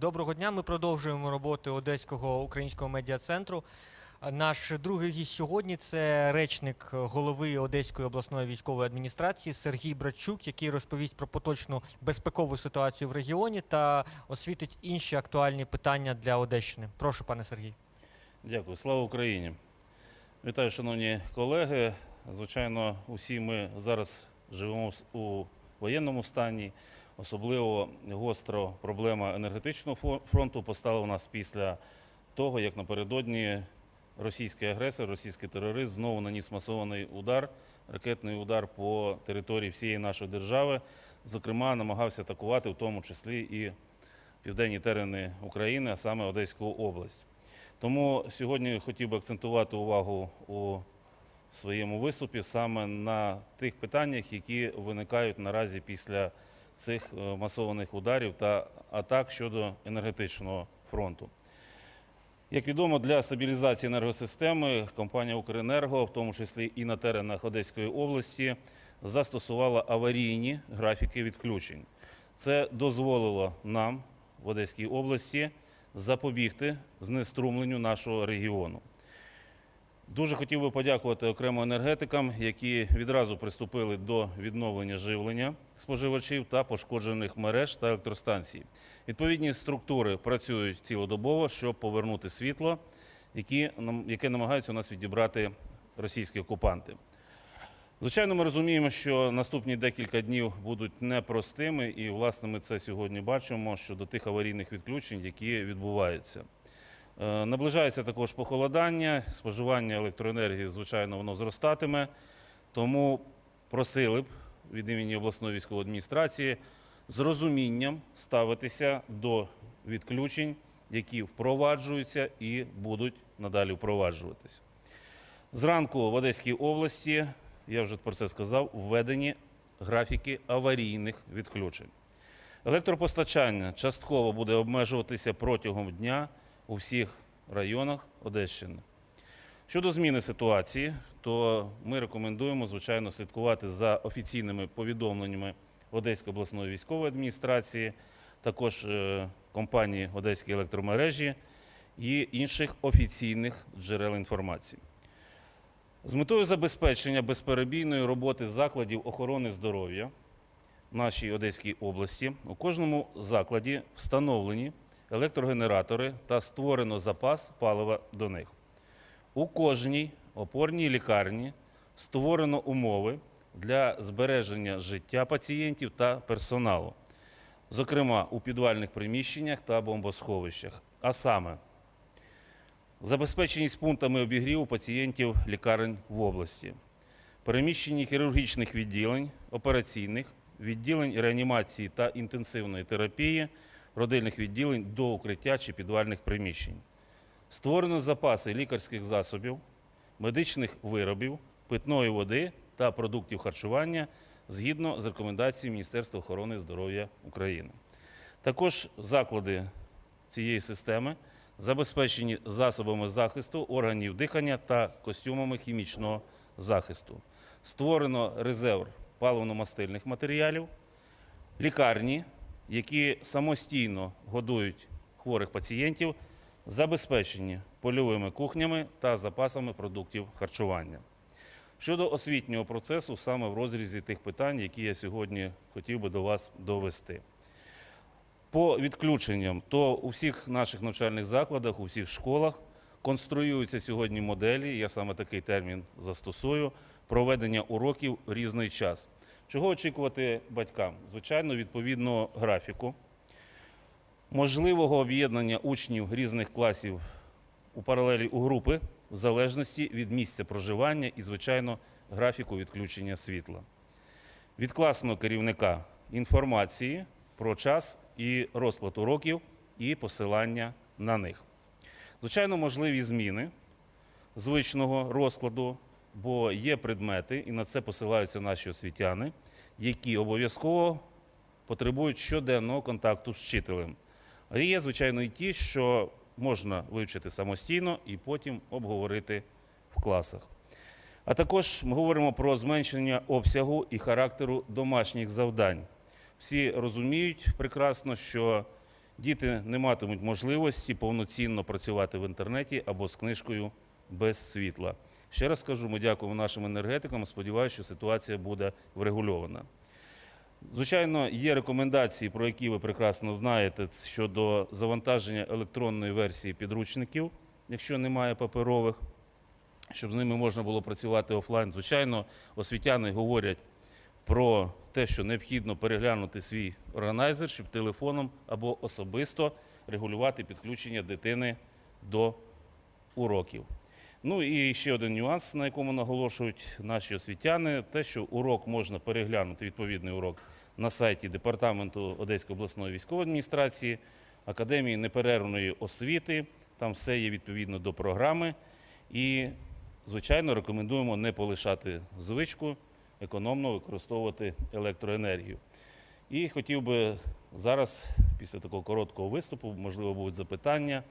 Доброго дня. Ми продовжуємо роботу Одеського українського медіа-центру. Наш другий гість сьогодні це речник голови Одеської обласної військової адміністрації Сергій Братчук, який розповість про поточну безпекову ситуацію в регіоні та освітить інші актуальні питання для Одещини. Прошу, пане Сергій. Дякую, слава Україні. Вітаю, шановні колеги. Звичайно, усі ми зараз живемо у воєнному стані. Особливо гостро проблема енергетичного фронту постала нас після того, як напередодні російський агресор, російський терорист знову наніс масований удар, ракетний удар по території всієї нашої держави. Зокрема, намагався атакувати, в тому числі і південні терени України, а саме Одеську область. Тому сьогодні хотів би акцентувати увагу у своєму виступі саме на тих питаннях, які виникають наразі після цих е, масованих ударів та атак щодо енергетичного фронту. Як відомо, для стабілізації енергосистеми компанія Укренерго, в тому числі і на теренах Одеської області, застосувала аварійні графіки відключень. Це дозволило нам в Одеській області запобігти знеструмленню нашого регіону. Дуже хотів би подякувати окремо енергетикам, які відразу приступили до відновлення живлення споживачів та пошкоджених мереж та електростанцій. Відповідні структури працюють цілодобово, щоб повернути світло, яке намагаються у нас відібрати російські окупанти. Звичайно, ми розуміємо, що наступні декілька днів будуть непростими, і власне ми це сьогодні бачимо щодо тих аварійних відключень, які відбуваються. Е, Наближається також похолодання, споживання електроенергії, звичайно, воно зростатиме. Тому просили б від імені обласної військової адміністрації з розумінням ставитися до відключень, які впроваджуються і будуть надалі впроваджуватися. Зранку в Одеській області, я вже про це сказав, введені графіки аварійних відключень. Електропостачання частково буде обмежуватися протягом дня у всіх районах Одещини. Щодо зміни ситуації, то ми рекомендуємо, звичайно, слідкувати за офіційними повідомленнями Одеської обласної військової адміністрації, також е, компанії Одеські електромережі і інших офіційних джерел інформації. З метою забезпечення безперебійної роботи закладів охорони здоров'я в нашій Одеській області у кожному закладі встановлені електрогенератори та створено запас палива до них. У кожній опорній лікарні створено умови для збереження життя пацієнтів та персоналу, зокрема у підвальних приміщеннях та бомбосховищах, а саме забезпеченість пунктами обігріву пацієнтів лікарень в області, переміщені хірургічних відділень, операційних, відділень реанімації та інтенсивної терапії, родильних відділень до укриття чи підвальних приміщень. Створено запаси лікарських засобів, медичних виробів, питної води та продуктів харчування згідно з рекомендацією Міністерства охорони здоров'я України. Також заклади цієї системи забезпечені засобами захисту органів дихання та костюмами хімічного захисту. Створено резерв паливно-мастильних матеріалів, лікарні, які самостійно годують хворих пацієнтів, забезпечені польовими кухнями та запасами продуктів харчування. Щодо освітнього процесу, саме в розрізі тих питань, які я сьогодні хотів би до вас довести. По відключенням, то у всіх наших навчальних закладах, у всіх школах конструюються сьогодні моделі, я саме такий термін застосую, проведення уроків в різний час. Чого очікувати батькам? Звичайно, відповідно графіку, можливого об'єднання учнів різних класів у паралелі у групи в залежності від місця проживання і, звичайно, графіку відключення світла. Від класного керівника інформації про час і розклад уроків і посилання на них. Звичайно, можливі зміни звичного розкладу, бо є предмети, і на це посилаються наші освітяни, які обов'язково потребують щоденного контакту з вчителем. А є, звичайно, і ті, що можна вивчити самостійно і потім обговорити в класах. А також ми говоримо про зменшення обсягу і характеру домашніх завдань. Всі розуміють прекрасно, що діти не матимуть можливості повноцінно працювати в інтернеті або з книжкою без світла. Ще раз скажу, ми дякуємо нашим енергетикам. Сподіваюся, що ситуація буде врегульована. Звичайно, є рекомендації, про які ви прекрасно знаєте, щодо завантаження електронної версії підручників, якщо немає паперових, щоб з ними можна було працювати офлайн. Звичайно, освітяни говорять про те, що необхідно переглянути свій органайзер, щоб телефоном або особисто регулювати підключення дитини до уроків. Ну і ще один нюанс, на якому наголошують наші освітяни, те, що урок можна переглянути, відповідний урок на сайті Департаменту Одеської обласної військової адміністрації, Академії неперервної освіти. Там все є відповідно до програми. І, звичайно, рекомендуємо не полишати звичку економно використовувати електроенергію. І хотів би зараз, після такого короткого виступу, можливо, будуть запитання,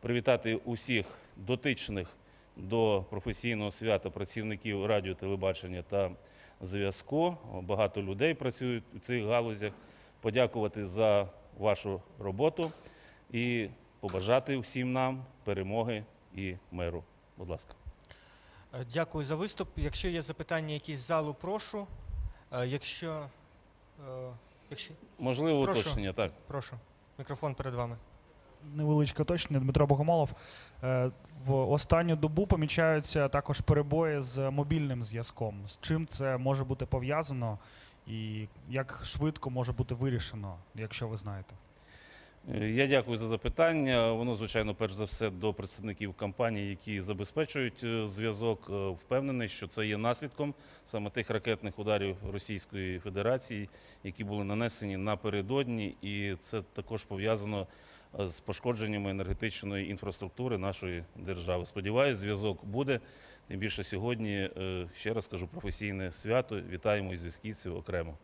привітати усіх дотичних до професійного свята працівників радіо, телебачення та зв'язку. Багато людей працюють у цих галузях. Подякувати за вашу роботу і побажати всім нам перемоги і миру. Будь ласка. Е, Дякую за виступ. Якщо є запитання якісь з залу, прошу. Е, Якщо, е, якщо Можливо, Прошу. уточнення, так. прошу, мікрофон перед вами. Невеличке уточнення, Дмитро Богомолов. В останню добу помічаються також перебої з мобільним зв'язком. З чим це може бути пов'язано і як швидко може бути вирішено, якщо ви знаєте? Е, Я дякую за запитання. Воно, звичайно, перш за все до представників компаній, які забезпечують е, зв'язок. Е, Впевнений, що це є наслідком саме тих ракетних ударів Російської Федерації, які були нанесені напередодні, і це також пов'язано е, з пошкодженнями енергетичної інфраструктури нашої держави. Сподіваюсь, зв'язок буде. Тим більше сьогодні, е, ще раз кажу, професійне свято. Вітаємо і зв'язківців окремо.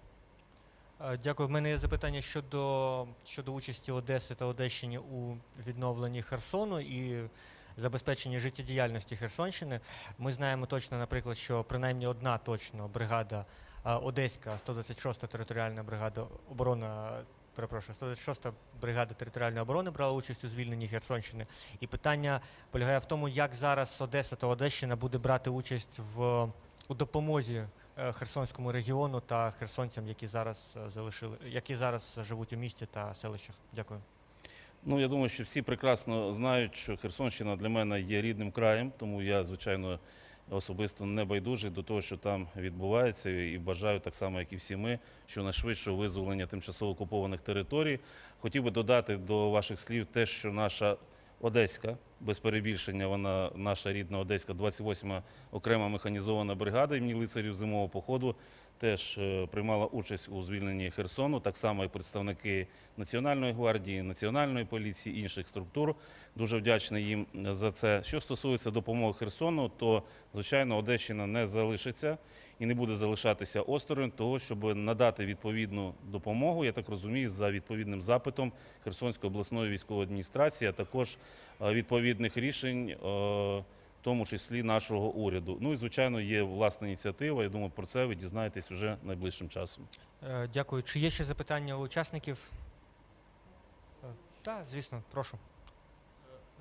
Е, Дякую. В мене є запитання щодо, щодо участі Одеси та Одещини у відновленні Херсону і забезпеченні життєдіяльності Херсонщини. Ми знаємо точно, наприклад, що принаймні одна точно бригада е, Одеська, 126-та територіальна бригада оборона. Перепрошую, 126-та бригада територіальної оборони брала участь у звільненні Херсонщини. І питання полягає в тому, як зараз Одеса та Одещина буде брати участь в у допомозі е, Херсонському регіону та херсонцям, які зараз е, залишили, які зараз живуть у місті та селищах. Дякую. Ну, я думаю, що всі прекрасно знають, що Херсонщина для мене є рідним краєм, тому я, звичайно, особисто не байдужий до того, що там відбувається, і бажаю так само, як і всі ми, що найшвидшого визволення тимчасово окупованих територій. Хотів би додати до ваших слів те, що наша Одеська, без перебільшення, вона наша рідна Одеська, 28-ма окрема механізована бригада імені лицарів зимового походу теж е, приймала участь у звільненні Херсону, так само як представники Національної гвардії, Національної поліції, інших структур. Дуже вдячний їм за це. Що стосується допомоги Херсону, то звичайно Одещина не залишиться і не буде залишатися осторонь того, щоб надати відповідну допомогу. Я так розумію, за відповідним запитом Херсонської обласної військової адміністрації, а також е, відповідних рішень. Е, в тому числі нашого уряду. Ну і звичайно є власна ініціатива. Я думаю, про це ви дізнаєтесь уже найближчим часом. Е, Дякую. Чи є ще запитання у учасників? Так, звісно, прошу.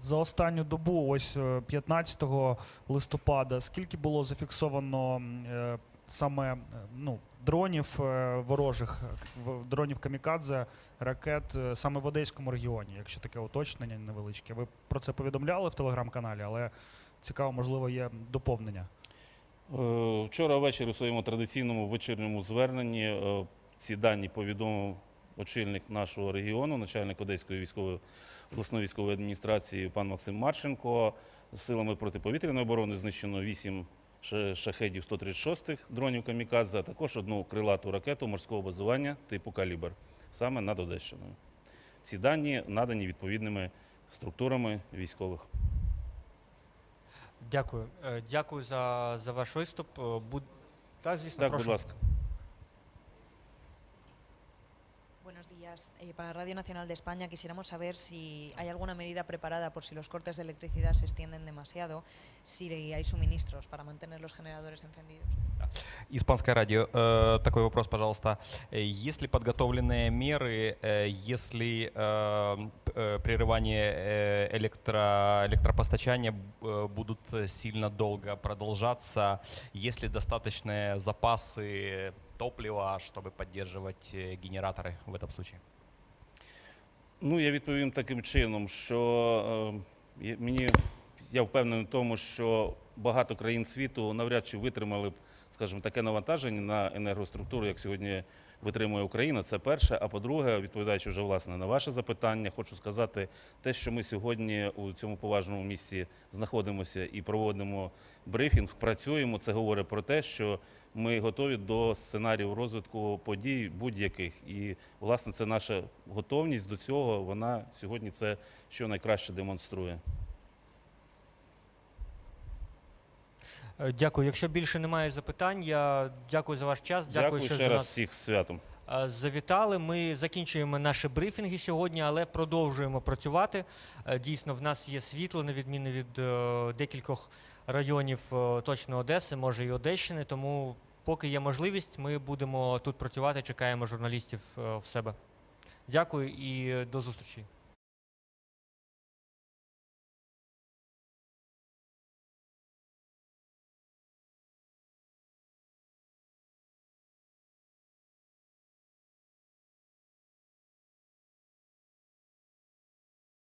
За останню добу, ось е, 15 листопада, скільки було зафіксовано е, саме е, ну, дронів е, ворожих, е, дронів камікадзе, ракет е, саме в Одеському регіоні, якщо таке уточнення невеличке. Ви про це повідомляли в телеграм-каналі, але цікаво, можливо, є доповнення. Е, Вчора ввечері у своєму традиційному вечірньому зверненні е, ці дані повідомив очільник нашого регіону, начальник Одеської військової обласної військової адміністрації пан Максим Марченко. З силами протиповітряної оборони знищено 8 ша- шахедів 136 дронів камікадзе, а також одну крилату ракету морського базування типу «Калібр» саме над Одещиною. Ці дані надані відповідними структурами військових. Дякую. Е, Дякую за, за ваш виступ. Е, Буд... Так, звісно, Так, прошу. будь ласка. Buenos días. Eh, para Radio Nacional de España quisiéramos saber si hay alguna medida preparada por si los cortes de electricidad se extienden demasiado, si hay suministros para mantener los generadores encendidos. Испанское радио. Э, Такой вопрос, пожалуйста. Э, Есть ли подготовленные меры, э, если э, п- э, прерывание э, электро, электропостачания э, будут э, сильно долго продолжаться? Есть ли достаточные запасы топлива, чтобы поддерживать э, генераторы в этом случае? Ну, я відповім таким чином, що е, є- мені я впевнений в тому, що багато країн світу навряд чи витримали б, скажімо, таке навантаження на енергоструктуру, як сьогодні витримує Україна. Це перше. А по-друге, відповідаючи вже власне на ваше запитання, хочу сказати те, що ми сьогодні у цьому поважному місці знаходимося і проводимо брифінг, працюємо. Це говорить про те, що ми готові до сценаріїв розвитку подій будь-яких. І власне це наша готовність до цього. Вона сьогодні це що найкраще демонструє. Е, Дякую. Якщо більше немає запитань, я дякую за ваш час. Дякую, Дякую що ще до раз нас всіх з святом. е, завітали. Ми закінчуємо наші брифінги сьогодні, але продовжуємо працювати. Е, Дійсно, в нас є світло, на відміну від е, декількох районів е, точно Одеси, може і Одещини. Тому, поки є можливість, ми будемо тут працювати. Чекаємо журналістів е, в себе. Дякую і е, до зустрічі.